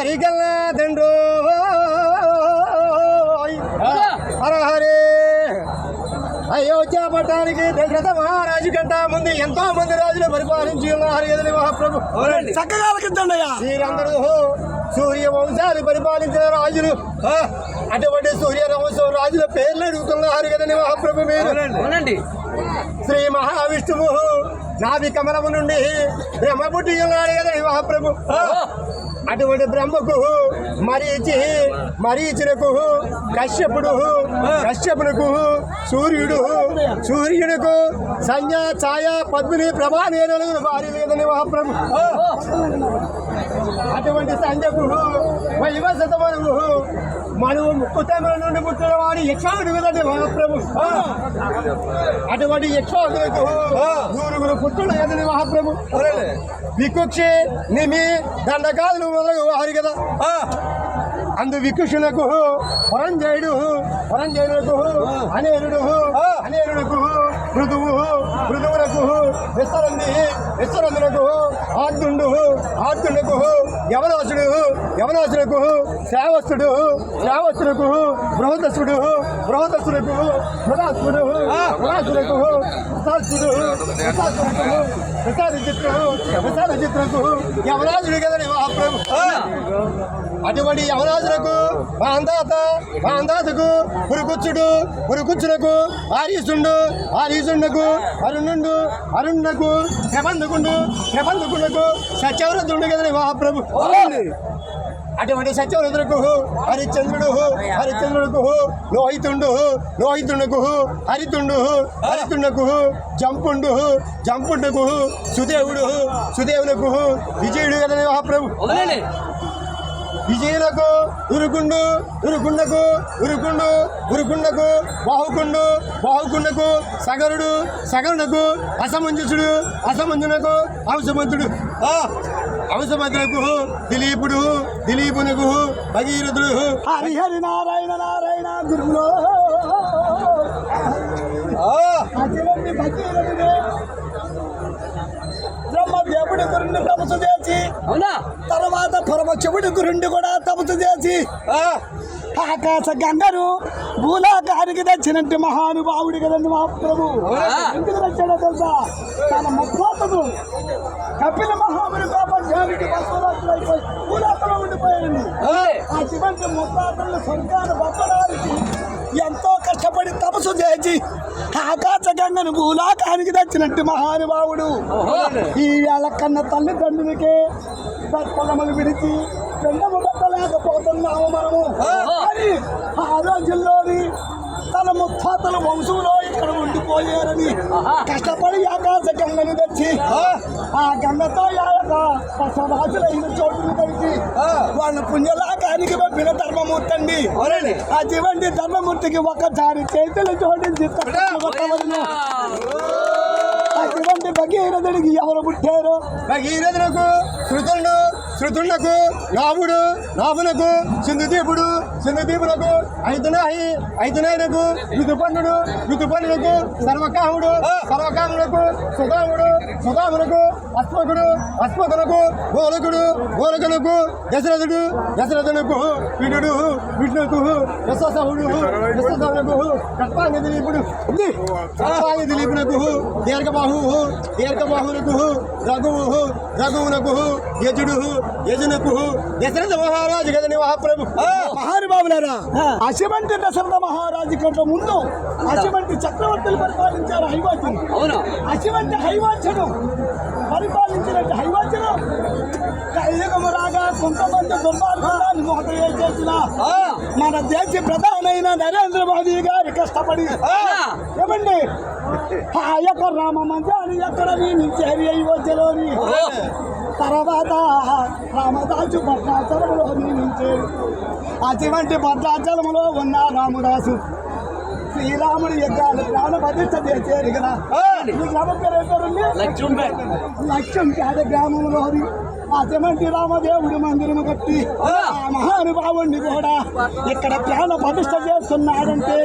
హరిగల్ల దండ్రో హర హరే అయోధ్య పట్టానికి దశరథ మహారాజు కంట ముందు ఎంతో మంది రాజులు పరిపాలించి ఉన్నారు. కదండి మహాప్రభు. చక్కగా వీరందరూ సూర్య వంశాలు పరిపాలించిన రాజులు. అటువంటి సూర్య వంశం రాజుల పేర్లు అడుగుతున్నారు కదండి మహాప్రభు మీరు. అవునండి. శ్రీ మహావిష్ణువు నాభి కమలము నుండి బ్రహ్మ పుట్టి ఉన్నాడు కదండి మహాప్రభు. అటువంటి బ్రహ్మకు మరీచి మరీచునకు కశ్యపుడు కశ్యపునకు సూర్యుడు సూర్యునకు సంజ్ఞా ఛాయ పద్మిని ప్రభా నేను భార్య లేదని మహాప్రభు అటువంటి సంజకు వైవసతమను మనము ముక్కుతముల నుండి పుట్టిన వాడి యక్షాకుడు కదండి మహాప్రభు అటువంటి యక్షాకులకు నూరుగురు పుట్టుడు కదండి మహాప్రభు వికుక్షి నిమి దండకాదులు మొదలు వారు కదా. అందు వికుషులకు పురంజయుడు పురంజయుడుకు అనేరుడు అనేరుడుకు మృదువు మృదువులకు విస్తరంది విస్తరందులకు ఆర్దుండు ఆర్దుండుకు యవనాసుడు యవనాసులకు శ్రావస్తుడు శ్రావస్తులకు బృహదసుడు బృహదసులకు మృదాసుడు మృదాసులకు విశాసుడు విశాసులకు ప్రసాద చిత్రుడు ప్రసాద చిత్రకు యవరాజుడు కదండి మహాప్రభు. అటువంటి యవనాథులకు మాందాత మాందాతకు పురుకుచ్చుడు పురుకుచ్చునకు ఆరీసుండు ఆరీసుండకు అరుణుండు అరుణునకు ప్రబంధకుండు ప్రబంధకునకు సత్యవరదుండు కదండి మహాప్రభు. అటువంటి సత్యవరుద్రకు హరిచంద్రుడు హరిశ్చంద్రుడుకు లోహితుండు లోహితుండుకు హరితుండు హరితుండకు జంపుండు జంపుండుకు సుదేవుడు సుదేవులకు విజయుడు కదా మహాప్రభు. విజయులకు ఉరుకుండు ఉరుకుండకు ఉరుకుండు ఉరుకుండకు బాహుకుండు బాహుకుండకు సగరుడు సగరునకు అసమంజసుడు అసమంజునకు అంశమంతుడు అంశమంతులకు దిలీపుడు దిలీపునకు భగీరథుడు. హరి హరి నారాయణ నారాయణ గురులో. అటువంటి భగీరథుడే బ్రహ్మ దేవుడి గురుండి తపస్సు చేసి తర్వాత పరమశివుడి గురుండి కూడా తపస్సు చేసి ఆకాశ గంగను భూలోకానికి తెచ్చినట్టు మహానుభావుడి కదండి మహాప్రభు. అవునా? ఎందుకు తెచ్చాడో తెలుసా? తన ముఖ్యాతను కపిల మహాముని పాపానికి అయిపోయి భూలోకంలో ఉండిపోయాడు శివంతి ముఖ్యాతను స్వర్గాన్ని పంపడానికి ఎంతో కష్టపడి తపస్సు చేసి ఆకాశ గంగను భూలోకానికి తెచ్చినట్టు మహానుభావుడు ఈ వేళ కన్న తల్లిదండ్రులకే పొలములు విడిచి పెండము పెట్టలేకపోతున్నాము మనము కానీ ఆ రోజుల్లోని తన ముత్తాతల వంశంలో ఇక్కడ ఉండిపోయారని. కష్టపడి ఆకాశ గంగను తెచ్చి ఆ గంగతో ఆ యొక్క పశురాజులైన చోటును తెచ్చి వాళ్ళ పుణ్యలాకానికి పంపిన ధర్మమూర్తి అండి అటువంటి ధర్మమూర్తికి ఒకసారి చేతులు జోడించి కొట్టవలెను. అటువంటి భగీరథుడికి ఎవరు పుట్టారు? భగీరథులకు శృతుడు శృతులకు నాభుడు నాభునకు సింధుదీపుడు సింధుదీపునకు ఐదునాయి ఐదునాయనకు ఋతుపన్నుడు ఋతుపన్నులకు సర్వకాముడు సర్వకాములకు సుధాముడు సుధామునకు అస్మకుడు అస్మకునకు గోలకుడు గోలకునకు దశరథుడు దశరథునకు వినుడు విష్ణుకు విశ్వసహుడు విశ్వసహునకు కట్పాంగి దిలీపుడు కట్పాంగి దిలీపునకు దీర్ఘబాహు దీర్ఘబాహునకు రఘువు రఘువునకు యజుడు యజునకు దశరథ మహారాజు కదని మహాప్రభు. మహానుభావులారా అశమంటి దశరథ మహారాజు కంటే ముందు అశమంటి చక్రవర్తులు పరిపాలించారు హైవాచును అవునా. అశమంటి హైవాచుడు పరిపాలించినట్టు హైవాచును కలియుగము రాగా కొంతమంది దుర్మార్గాన్ని మోదయ చేసిన మన దేశ ప్రధానమైన నరేంద్ర మోదీ గారు కష్టపడి. ఏమండి? ఆ యొక్క రామ మందిరాన్ని ఎక్కడ నియమించారు అయోధ్యలోని తర్వాత రామదాసు భద్రాచలంలో నియమించారు అటువంటి భద్రాచలంలో ఉన్న రామదాసు శ్రీరాముడి యజ్ఞాలు ప్రాణ ప్రతిష్ట చేశారు కదా. ఈ గ్రామం పేరు లక్ష్మణ్ గ్రామంలోని అటువంటి రామదేవుడి మందిరము కట్టి ఆ. మహానుభావుణ్ణి కూడా ఇక్కడ ప్రాణ ప్రతిష్ట చేస్తున్నాడంటే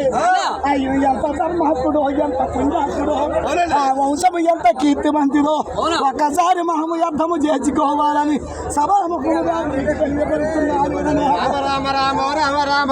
అయ్యో ఎంత ధర్మహత్తుడు ఎంత పుణ్యాత్ముడు ఆ వంశము ఎంత కీర్తిమంతుడు ఒకసారి మహము యుద్ధము చేసుకోవాలని సభాముఖులుగా మీకు తెలియపరుస్తున్నాను. రామ రామ రామ రామ.